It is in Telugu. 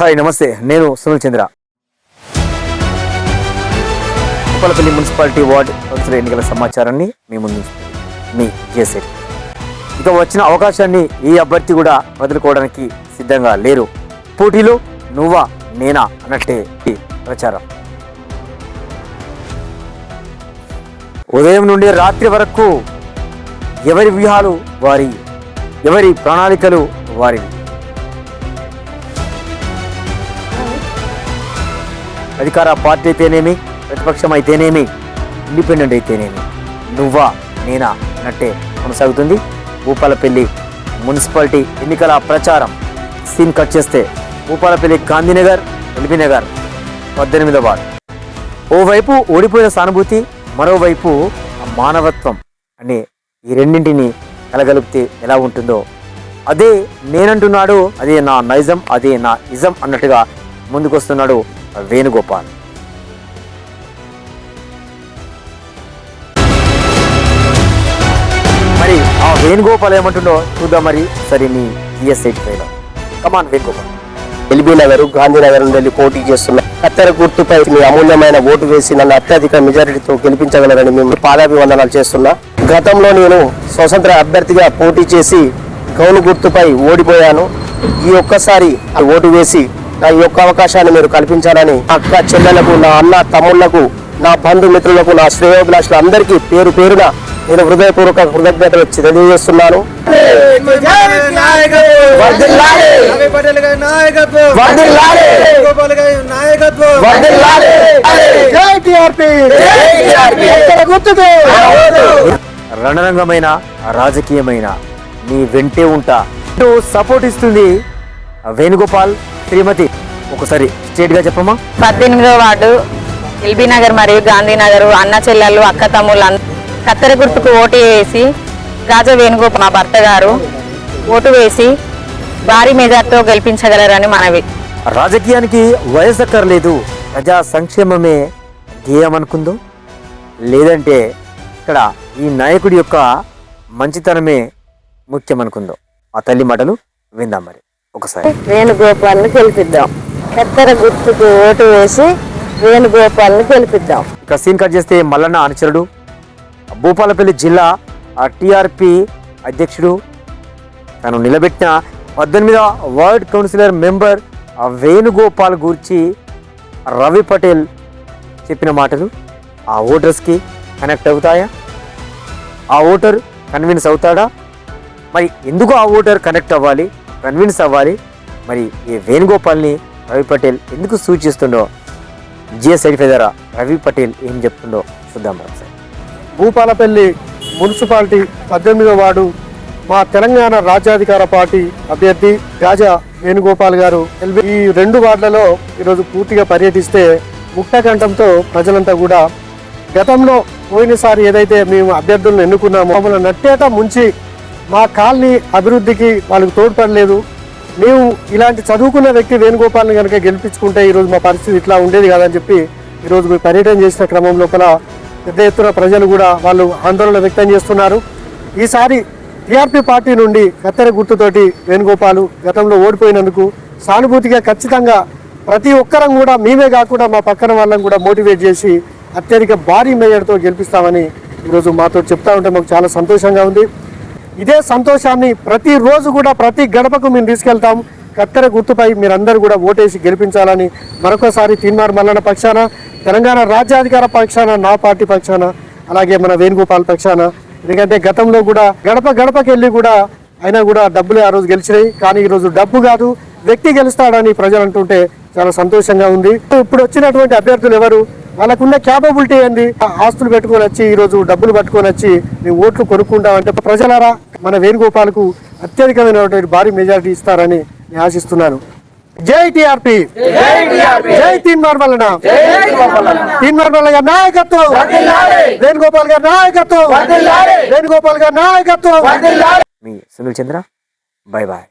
హాయ్ నమస్తే. నేను Sunil Chandra. Uppalapalli municipality ward council ఎన్నికల సమాచారాన్ని మీ ముందు మీ చేసే ఇక వచ్చిన అవకాశాన్ని ఈ అభ్యర్థి కూడా వదులుకోవడానికి సిద్ధంగా లేరు. పోటీలో నువ్వా నేనా అన్నట్టే ఈ ప్రచారం. ఉదయం నుండి రాత్రి వరకు ఎవరి వ్యూహాలు వారి ఎవరి ప్రణాళికలు వారివి? అధికార పార్టీ అయితేనేమి ప్రతిపక్షం అయితేనేమి ఇండిపెండెంట్ అయితేనేమి నువ్వా నేనా అన్నట్టే కొనసాగుతుంది. భూపాలపల్లి మున్సిపాలిటీ ఎన్నికల ప్రచారం సీన్ కట్ చేస్తే భూపాలపల్లి గాంధీనగర్ ఎల్బీనగర్ పద్దెనిమిదవ వార్డు. ఓవైపు ఓడిపోయిన సానుభూతి మరోవైపు మానవత్వం అనే ఈ రెండింటిని కలగలిపితే ఎలా ఉంటుందో. అదే నేనంటున్నాడు అదే నా నైజం అదే నా ఇజం అన్నట్టుగా ముందుకొస్తున్నాడు వేణుగోపాల్. మరి ఆ వేణుగోపాల్ ఏమంటుండో చూద్దాం మరి. సరే నీ జిఎస్ పైన కమాన్ వేణుగోపాల్. ఎల్బీ నగర్ గాంధీనగర్ నుండి పోటీ చేస్తున్న కత్తెర గుర్తుపై మీ అమూల్యమైన ఓటు వేసి నన్ను అత్యధిక మెజారిటీతో గెలిపించగలరని మేము పాదాభివందనాలు చేస్తున్నా. గతంలో నేను స్వతంత్ర అభ్యర్థిగా పోటీ చేసి గౌను గుర్తుపై ఓడిపోయాను. ఈ ఒక్కసారి ఆ ఓటు వేసి ఈ యొక్క అవకాశాన్ని మీరు కల్పించాలని నా అక్క చెల్లెలకు నా అన్న తమ్ముళ్ళకు నా బంధుమిత్రులకు నా శ్రేయోభిలాషులు అందరికీ పేరు పేరున నేను హృదయపూర్వక కృతజ్ఞతలు తెలియజేస్తున్నాను! రణరంగమైన రాజకీయమైన నీ వెంటే ఉంటా. సపోర్ట్ ఇస్తుంది వేణుగోపాల్ శ్రీమతి ఒకసారి స్ట్రేట్గా చెప్పమ్మా. పద్దెనిమిదో వార్డు ఎల్బీ నగర్ మరియు గాంధీనగర్ అన్న చెల్లెళ్ళు అక్క తమ్ముళ్ళు కత్తెర గుర్తుకు ఓటు వేసి గాజా వేణుగోపాల్ మా భర్త గారు ఓటు వేసి భారీ మెజార్టీతో గెలిపించగలరని మనవి. రాజకీయానికి వయసు అక్కర్లేదు. ప్రజా సంక్షేమమే ధ్యేయం అనుకుందో. లేదంటే ఇక్కడ ఈ నాయకుడి యొక్క మంచితనమే ముఖ్యం అనుకుందో. ఆ తల్లి మాటలు విందాం మరి. ఒకసారి. వేణుగోపాల్ని గెలిపిద్దాం. కత్తెర గుర్తుకు ఓటు వేసి వేణుగోపాల్ని గెలిపిద్దాం. ఇక సీన్ కట్ చేస్తే మల్లన్న అనుచరుడు భూపాలపల్లి జిల్లా టిఆర్పి అధ్యక్షుడు తను నిలబెట్టిన పద్దెనిమిదవ వార్డ్ కౌన్సిలర్ మెంబర్ ఆ వేణుగోపాల్ గురించి రవి పటేల్ చెప్పిన మాటలు ఆ ఓటర్స్కి కనెక్ట్ అవుతాయా? ఆ ఓటర్ కన్విన్స్ అవుతాడా? మరి ఎందుకు ఆ ఓటర్ కనెక్ట్ అవ్వాలి? కన్విన్స్ అవ్వాలి. మరి ఈ వేణుగోపాల్ని రవి పటేల్ ఎందుకు సూచిస్తుండో జిఎస్ ద్వారా రవి పటేల్ ఏం చెప్తుండో చూద్దాం సార్. భూపాలపల్లి మున్సిపాలిటీ పద్దెనిమిదో వార్డు మా తెలంగాణ రాజ్యాధికార పార్టీ అభ్యర్థి రాజా వేణుగోపాల్ గారు ఎల్బీ ఈ రెండు వార్డులలో ఈరోజు పూర్తిగా పర్యటిస్తే ముక్తకంఠంతో ప్రజలంతా కూడా గతంలో పోయినసారి ఏదైతే మేము అభ్యర్థులను ఎన్నుకున్నామో మమ్మల్ని నట్టేట ముంచి మా కాలనీ అభివృద్ధికి వాళ్ళకి తోడ్పడలేదు. మేము ఇలాంటి చదువుకున్న వ్యక్తి వేణుగోపాల్ని కనుక గెలిపించుకుంటే ఈరోజు మా పరిస్థితి ఇట్లా ఉండేది కాదని చెప్పి ఈరోజు మేము పర్యటన చేసిన క్రమం లోపల పెద్ద ఎత్తున ప్రజలు కూడా వాళ్ళు ఆందోళన వ్యక్తం చేస్తున్నారు. ఈసారి టీఆర్పీ పార్టీ నుండి కత్తెర గుర్తుతోటి వేణుగోపాలు గతంలో ఓడిపోయినందుకు సానుభూతిగా ఖచ్చితంగా ప్రతి ఒక్కరం కూడా మేమే కాకుండా మా పక్కన వాళ్ళని కూడా మోటివేట్ చేసి అత్యధిక భారీ మేయర్తో గెలిపిస్తామని ఈరోజు మాతో చెప్తా ఉంటే మాకు చాలా సంతోషంగా ఉంది. ఇదే సంతోషాన్ని ప్రతిరోజు కూడా ప్రతి గడపకు మేము తీసుకెళ్తాం. కత్తెర గుర్తుపై మీరందరూ కూడా ఓటేసి గెలిపించాలని మరొకసారి తీన్మార్ మల్లన పక్షాన తెలంగాణ రాజ్యాధికార పక్షాన నా పార్టీ పక్షాన అలాగే మన వేణుగోపాల్ పక్షాన. ఎందుకంటే గతంలో కూడా గడప గడపకి వెళ్ళి కూడా అయినా కూడా డబ్బులే ఆ రోజు గెలిచినాయి. కానీ ఈ రోజు డబ్బు కాదు వ్యక్తి గెలుస్తాడని ప్రజలు అంటుంటే చాలా సంతోషంగా ఉంది. ఇప్పుడు వచ్చినటువంటి అభ్యర్థులు ఎవరు? వాళ్ళకున్న క్యాపబిలిటీ ఏంది? ఆ ఆస్తులు పెట్టుకొని వచ్చి ఈ రోజు డబ్బులు పట్టుకొని వచ్చి మేము ఓట్లు కొనుక్కుంటామంటే ప్రజలారా మన వేణుగోపాల్కు అత్యధికమైనటువంటి భారీ మెజారిటీ ఇస్తారని నేను ఆశిస్తున్నాను. జై టిఆర్పి! జై తీన్మార్ వలన తీన్మార్ వల్ల గారి నాయకత్వం! వేణుగోపాల్ గారి నాయకత్వం! వేణుగోపాల్ గారి నాయకత్వం! మీ సునీల్ చంద్ర బాయ్ బాయ్.